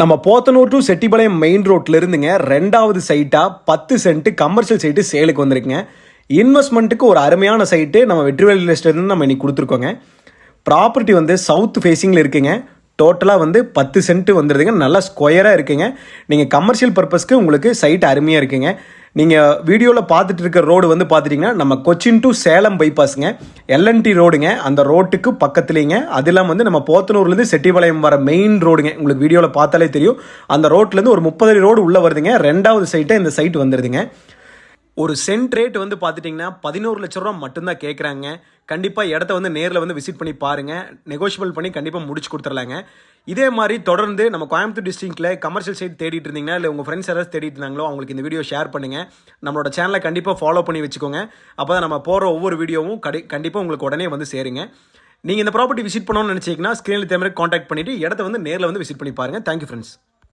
நம்ம Podanur to Chettipalayam main ரோட்ல இருந்துங்க. ரெண்டாவது சைட்டாக பத்து சென்ட் கமர்ஷியல் சைட்டு சேலுக்கு வந்திருக்குங்க. இன்வெஸ்ட்மெண்ட்டுக்கு ஒரு அருமையான சைட்டு நம்ம வெற்றிவேல் இருந்து நம்ம இன்னைக்கு கொடுத்துருக்கோங்க. ப்ராப்பர்ட்டி வந்து சவுத் ஃபேஸிங்கில் இருக்குங்க. டோட்டலாக வந்து பத்து சென்ட் வந்துடுதுங்க நல்லா ஸ்கொயராக இருக்குங்க. நீங்கள் கமர்ஷியல் பர்பஸ்க்கு உங்களுக்கு சைட் அருமையாக இருக்குங்க. நீங்கள் வீடியோவில் பார்த்துட்டு இருக்க ரோடு வந்து பார்த்துட்டிங்கன்னா நம்ம கொச்சின் டு சேலம் பைபாஸுங்க எல்என்டி ரோடுங்க. அந்த ரோட்டுக்கு பக்கத்துலேங்க. அது இல்லாமல் வந்து நம்ம போத்தனூர்லேருந்து செட்டிபாளையம் வர மெயின் ரோடுங்க. உங்களுக்கு வீடியோவில் பார்த்தாலே தெரியும். அந்த ரோட்லேருந்து ஒரு முப்பது ரோடு உள்ளே வருதுங்க. ரெண்டாவது சைட்டை இந்த சைட் வந்துடுதுங்க ஒரு சென்ட் ரேட் வந்து பார்த்துட்டிங்கன்னா பதினோரு லட்ச ரூபா மட்டும்தான் கேட்குறாங்க கண்டிப்பாக இடத்த வந்து நேரில் வந்து விசிட் பண்ணி பாருங்கள் நெகோஷியபிள் பண்ணி கண்டிப்பாக முடிச்சு கொடுத்துர்லாங்க இதே மாதிரி தொடர்ந்து நம்ம கோயம்புத்தூர் டிஸ்ட்ரிக்டில் கமர்ஷியல் சைட் தேடிட்டு இருந்தீங்கன்னா இல்லை உங்கள் ஃப்ரெண்ட்ஸ் யாராவது தேடிட்டு இருந்தாங்களோ அவங்களுக்கு இந்த வீடியோ ஷேர் பண்ணுங்கள் நம்மளோட சேனலை கண்டிப்பாக ஃபாலோ பண்ணி வச்சுக்கோங்க. அப்போ தான் நம்ம போகிற ஒவ்வொரு வீடியோவும் கடை கண்டிப்பாக உங்களுக்கு உடனே வந்து சேருங்க. நீங்கள் இந்த ப்ராப்பர்ட்டி விசிட் பண்ணணும்னு நினச்சிங்கன்னா ஸ்க்ரீனில் தேவை காண்டாக்ட் பண்ணிவிட்டு இடத்த வந்து நேரில் வந்து விசிட் பண்ணி பாருங்கள் தேங்க்யூ ஃப்ரெண்ட்ஸ்